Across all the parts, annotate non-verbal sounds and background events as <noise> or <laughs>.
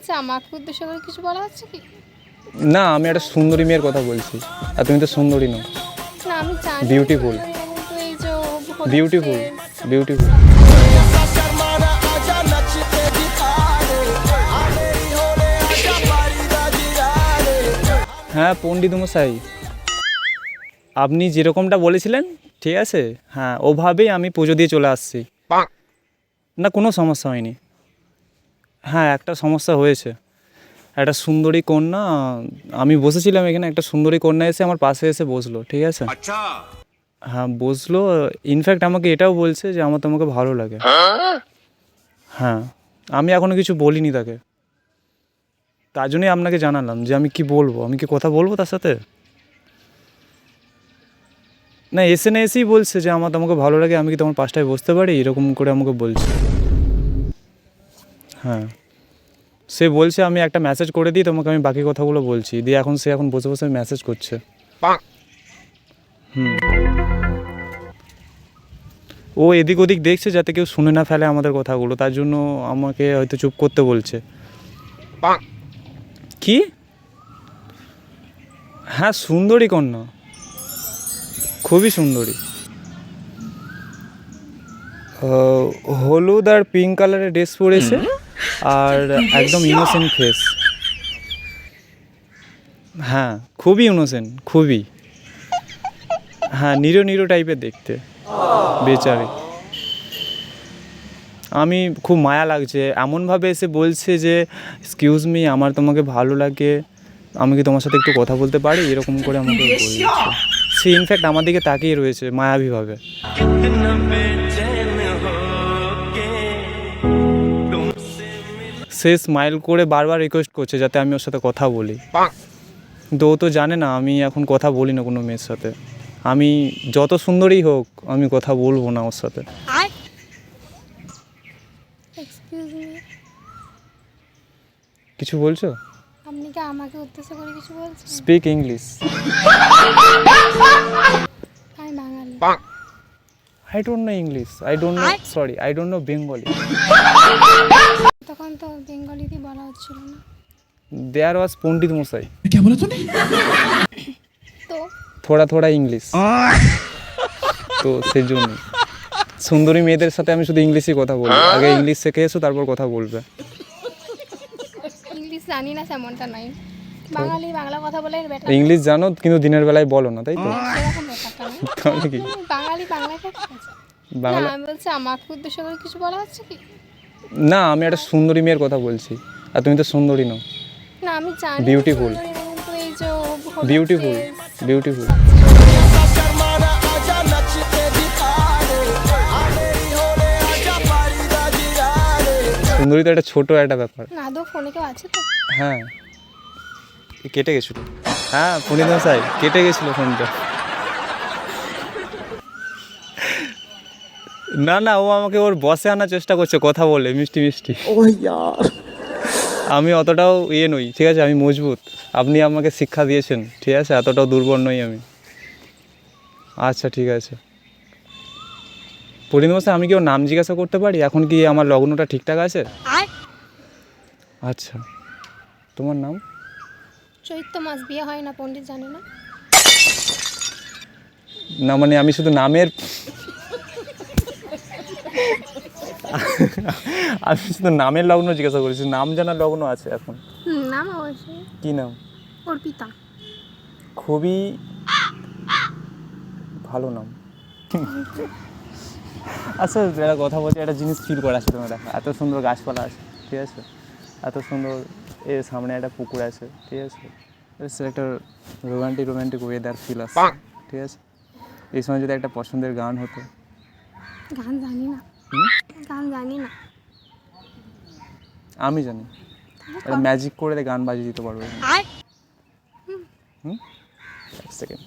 বলছি আমাকে উদ্দেশ্য করে কিছু বলা হচ্ছে কি? না আমি একটা সুন্দরী মেয়ের কথা বলছি। আর তুমি তো সুন্দরী নও। না আমি জানি ও হচ্ছে- বিউটিফুল বিউটিফুল হ্যাঁ পণ্ডিত মশাই আপনি যেরকমটা বলেছিলেন ঠিক আছে? হ্যাঁ ওভাবেই আমি পুজো দিয়ে চলে আসছি। না কোনো সমস্যা হয়নি। হ্যাঁ একটা সমস্যা হয়েছে। একটা সুন্দরী কন্যা আমি বসেছিলাম এখানে একটা সুন্দরী কন্যা এসে আমার পাশে এসে বসল ঠিক আছে? হ্যাঁ বসল। ইনফ্যাক্ট আমাকে এটাও বলছে যে আমার তোমাকে ভালো লাগে। হ্যাঁ আমি এখনও কিছু বলিনি তাকে। তার জন্যই আপনাকে জানালাম যে আমি কি বলব? আমি কি কথা বলব তার সাথে? না এসে না এসেই বলছে যে আমার তোমাকে ভালো লাগে আমি কি তোমার পাশটায় বসতে পারি? এরকম করে আমাকে বলছে। হ্যাঁ। সে বলছে আমি একটা মেসেজ করে দিই তোমাকে আমি বাকি কথাগুলো বলছি। দিয়ে এখন সে এখন বসে বসে মেসেজ করছে। হুম। ও এদিক ওদিক দেখছে যাতে কেউ শুনে না ফেলে আমাদের কথাগুলো। তার জন্য আমাকে হয়তো চুপ করতে বলছে। কি? হ্যাঁ সুন্দরী কন্যা। খুবই সুন্দরী। হলুদ আর পিঙ্ক কালারের ড্রেস পরেছে। আর একদম ইনোসেন্ট ফেস হ্যাঁ খুবই ইনোসেন্ট খুবই। হ্যাঁ নিরো নিরো টাইপের দেখতে বেচারি। আমি খুব মায়া লাগছে। এমনভাবে এসে বলছে যে এক্সকিউজ মি আমার তোমাকে ভালো লাগে। আমি কি তোমার সাথে একটু কথা বলতে পারি? এরকম করে আমাকে বলছে। সে ইনফ্যাক্ট আমার দিকে তাকিয়ে রয়েছে মায়াবীভাবে সে স্মাইল করে বারবার রিকোয়েস্ট করছে যাতে আমি ওর সাথে কথা বলি। কিন্তু ও তো জানে না আমি এখন কথা বলি না কোনো মেয়ের সাথে। আমি যত সুন্দরই হোক আমি কথা বলব না ওর সাথে। কিছু বলছো? আপনি কি আমাকে উদ্দেশ্য করে কিছু বলছেন? স্পিক ইংলিশ আমি Bangali. I don't know English I don't know sorry I don't know Bengali তখন তো বেঙ্গলিতে বলা হচ্ছিল না। দেয়ার ওয়াজ পণ্ডিত মশাই তো? থোড়া থোড়া ইংলিশ তো সেই জন্য। সুন্দরী মেয়েদের সাথে আমি শুধু ইংলিশই কথা বলি আগে ইংলিশ শিখে এসো তারপর কথা বলবে। ইংলিশ জানি না তেমনটা নাই। বাঙালি বাংলা কথা বলে বেটার ইংলিশ জানো কিন্তু দিনের বেলায় বলো না তাই তো? তাহলে কি? বাঙালি আছে না বাংলা আমি বলছি আমাকে উদ্দেশ্য করে কিছু বলা হচ্ছে কি? না আমি একটা সুন্দরী মেয়ের কথা বলছি। আর তুমি তো সুন্দরী নও। না আমি জানি হচ্ছে- বিউটিফুল বিউটিফুল সুন্দরী তো একটা ছোট একটা ব্যাপার। না আদৌ ফোনে কেউ আছে তো? হ্যাঁ। কেটে গেছিল। হ্যাঁ পুনিত মশাই কেটে গেছিল ফোনটা। না না ও আমাকে ওর বসে আনার চেষ্টা করছে কথা বলে মিষ্টি মিষ্টি। আমি অতটাও ইয়ে নই ঠিক আছে আমি মজবুত। আপনি আমাকে শিক্ষা দিয়েছেন ঠিক আছে এতটাও দুর্বল নই আমি। আচ্ছা ঠিক আছে। পরিণত মশাই আমি কি ওর নাম জিজ্ঞাসা করতে পারি? এখন কি আমার লগ্নটা ঠিকঠাক আছে? আচ্ছা। তোমার নাম? চৈত্র মাস বিয়ে হয় না পণ্ডিত জানে না। না মানে আমি শুধু নামের আমি শুধু নামের লগ্ন জিজ্ঞাসা করেছি নাম জানার লগ্ন আছে এখন? নাম অবশ্যই। কি নাম? অর্পিতা। খুবই ভালো নাম। আচ্ছা একটা কথা বলছি একটা জিনিস ফিল করা আছে তোমার দেখা। এত সুন্দর গাছপালা আছে ঠিক আছে? এত সুন্দর এর সামনে একটা পুকুর আছে ঠিক আছে? It's একটা রোমান্টিক রোমান্টিক ওয়েদার ফিল আসছে ঠিক আছে? এই সময় যদি একটা পছন্দের গান হতো। গান জানি না? গান জানি না। আমি জানি। ম্যাজিক করে গান বাজিয়ে দিতে পারব। হুম? সেকেন্ড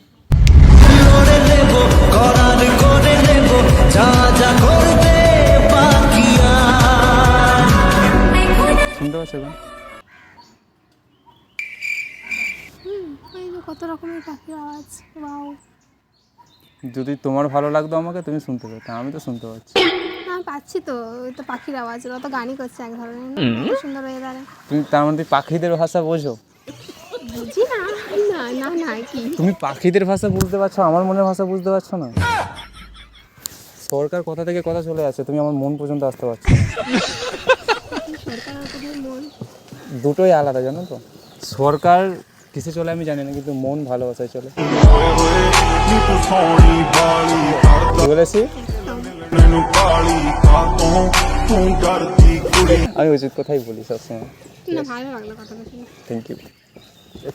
শুনতে পাচ্ছ গান হুম ওই যে কত রকমের পাখির আওয়াজ ওয়াও। যদি তোমার ভালো লাগতো আমাকে তুমি শুনতে পেতে। আমি তো শুনতে পাচ্ছি। পাচ্ছি তো ওই তো পাখির আওয়াজ ওরা তো গানই করছে এক ধরনের। কত সুন্দর ওয়েদারে। তুমি তার মধ্যে পাখিদের ভাষা বোঝো? বুঝি না না না না কি? তুমি পাখিদের ভাষা বুঝতে পারছ আমার মনের ভাষা বুঝতে পারছ না? সরকার কথা থেকে কথা চলে আসে তুমি আমার মন পর্যন্ত আসতে পারছ দুটোই আলাদা জানো তো? সরকার কিসে চলে আমি জানি না কিন্তু মন ভালোবাসায় চলে। বলেছি ਮੈਨੂੰ ਕਾਲੀ ਕਾਤੋਂ ਤੂੰ ਡਰਦੀ ਕੁੜੀ আমি উচিত কথাই বলি সবসময় না ভালো লাগলো কথাটা শুনে থ্যাংক ইউ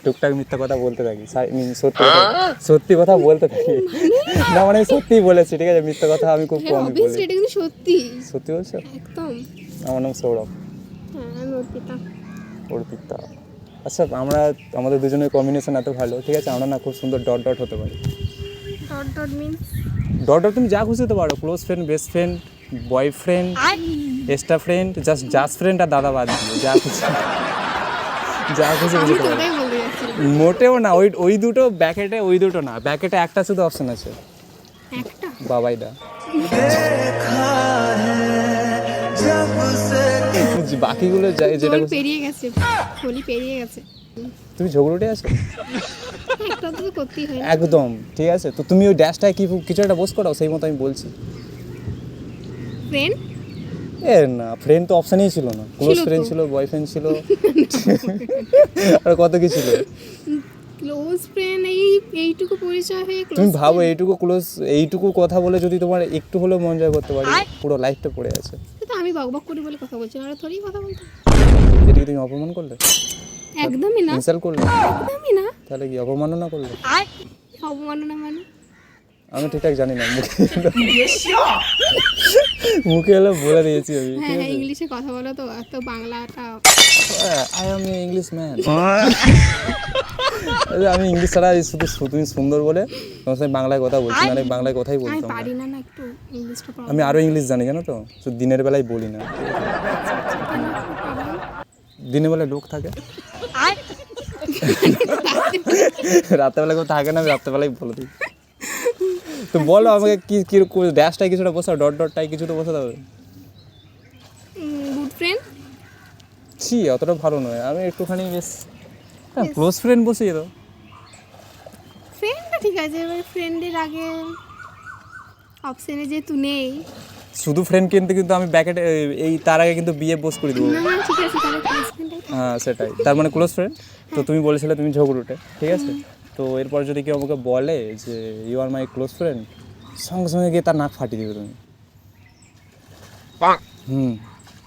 টুকটাক মিথ্যা কথা বলতে থাকি সাই- মিন সত্যি কথা সত্যি কথা বলতে থাকি না মানে সত্যিই বলেছি ঠিক আছে মিথ্যা কথা আমি খুব হ্যাঁ কমই বলি অবভিয়াসলি এটা কিন্তু সত্যি সত্যি বলছো একদম আমার নাম সৌরভ হ্যাঁ আমি অর্পিতা অর্পিতা আচ্ছা আমরা আমাদের দুজনের কম্বিনেশন এত ভালো ঠিক আছে আমরা না খুব সুন্দর ডট ডট হতে পারি dot dot means dot dot তুমি যা খুশি হতে পারো। Close friend best friend boyfriend extra friend just just friend আর দাদা বাদ দিয়ে যা খুশি। যা খুশি বুঝতে পারো মোটেও না ওই ওই দুটো ব্যাকেটে ওই দুটো না। ব্যাকেটে একটা শুধু অপশন আছে। একটা? বাবাইদা বাকিগুলো যাই যেটা হোলি পেরিয়ে গেছে হোলি পেরিয়ে গেছে। তুমি ঝগড়ুটে আছো? একটা তো করতেই হয় একদম ঠিক আছে। তো তুমি ওই ড্যাশটায় কি কিছু একটা বস করাও? সেই মতো আমি বলছি। ফ্রেন্ড এ না ফ্রেন্ড তো অপশানই ছিল না। ক্লোজ ফ্রেন্ড ছিল বয়ফ্রেন্ড ছিল। <laughs> আর কত কি ছিল? ক্লোজ ফ্রেন্ড এই এইটুকু পরিচয় হয়ে তুমি ভাবো এইটুকু ক্লোজ এইটুকু কথা বলে যদি তোমার একটু হলেও মন জয় করতে পারি। পুরো লাইফটা পড়ে আছে। আমি বকবক বক করি বলে কথা বলছি না থোড়ি কথা বলতাম। এটাকে তুমি অপমান করলে? একদমই না। ইনসাল্ট করলে? একদমই না। তাহলে কি অপমাননা করলে? অপমাননা মানে। আমি ঠিকঠাক জানি না। মুখে হলো বলে দিয়েছি আমি হ্যাঁ হ্যাঁ ইংলিশে কথা বলো তো এত বাংলাটা আই এম ইংলিশ ম্যান আমি ইংলিশ ছাড়া শুধু তুমি সুন্দর বলে তোমার সাথে বাংলায় কথা বলছি না বাংলায় কথাই বলতাম পারি না একটু ইংলিশটা আমি আরও ইংলিশ জানি জানো তো? শুধু দিনের বেলায় বলি না। দিনের বেলায় লোক থাকে। রাত্রেবেলা কেউ থাকে না আমি রাত্রেবেলায় বলে দিই। তো বলো আমাকে কি কি ড্যাশটাই কিছুটা বসাও ডট ডটটাই কিছুটা বসাতে হবে? গুড ফ্রেন্ড ছি অতটা ভালো নয়। আমি একটুখানি বেশ হ্যাঁ ক্লোজ ফ্রেন্ড বসিয়ে দাও। ফ্রেন্ডটা ঠিক আছে এবার ফ্রেন্ডের আগে অপশনে যেহেতু নেই। শুধু ফ্রেন্ড কিনতে কিন্তু আমি ব্যাকেটে এই তার আগে কিন্তু বিয়ে বস করে দেবো। না না ঠিক আছে তাহলে ক্লোজ ফ্রেন্ডটাই হ্যাঁ সেটাই। তার মানে ক্লোজ ফ্রেন্ড তো তুমি বলেছিলে তুমি ঝগড়ুটে ঠিক আছে? তো এরপর যদি কেউ আমাকে বলে যে you are my close friend সঙ্গে সঙ্গে গিয়ে তার নাক ফাটিয়ে দেবে তুমি। হুম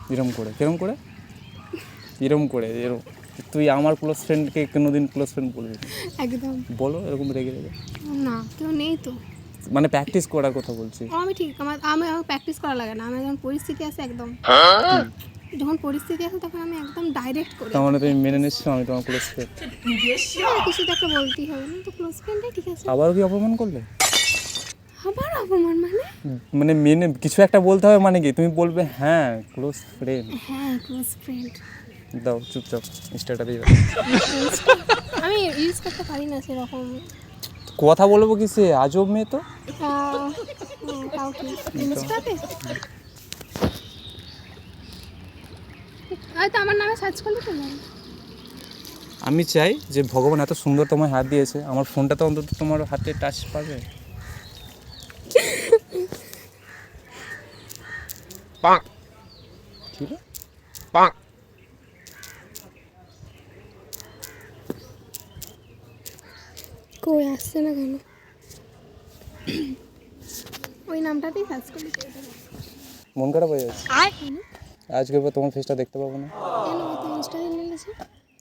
এরম করে। কিরম করে? এরম করে এরম। তুই আমার ক্লোজ ফ্রেন্ডকে কোনোদিন ক্লোজ ফ্রেন্ড বলবি একদম। বলো এরকম রেগে রেগে। না কেউ নেই তো। মানে প্র্যাকটিস করার কথা বলছি। আমি ঠিক। আমার আমি আমার প্র্যাকটিস করা লাগে না। আমি যখন পরিস্থিতি আছে একদম। যখন পরিস্থিতি আছে তখন আমি একদম ডাইরেক্ট করি। তার মানে তুমি মেনে নিচ্ছ আমি তোমার ক্লোজ ফ্রেন্ড হ্যাঁ, কিছু তো একটা বলতেই হবে না তো ক্লোজ ফ্রেন্ডটাই ঠিক আছে। আবারও কি অপমান করলে? আবার অপমান মানে? মানে মেনে কিছু একটা বলতে হবে মানে কি? তুমি বলবে হ্যাঁ ক্লোজ ফ্রেন্ড হ্যাঁ ক্লোজ ফ্রেন্ড দাও চুপচাপ ইনস্টাটা দিয়ে আমি ইউজ করতে পারি না সেরকম। কথা বলব কি সে? আজব মেয়ে তো। তাও কি ইনস্টাতে হয়তো আমার নামে সার্চ করলে তো যাবে। আমি চাই যে ভগবান এত সুন্দর তোমার হাত দিয়েছে আমার ফোনটা তো অন্তত তোমার হাতে টাচ পাবে। ছিল কই আসছে না কেন? ওই নামটাতেই সার্চ করলে মন খারাপ হয়ে যাচ্ছে। আজকে পর তোমার ফেসটা দেখতে পাবো না।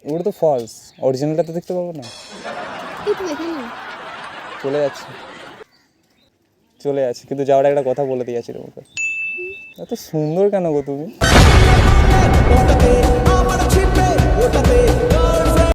ওটা তো ফলস অরিজিনালটা তো দেখতে পাবো না। চলে যাচ্ছে। চলে যাচ্ছে। কিন্তু যাওয়ার একটা কথা বলে দিয়েছি তোমাকে। এত সুন্দর কেন গো তুমি? ওটাতে।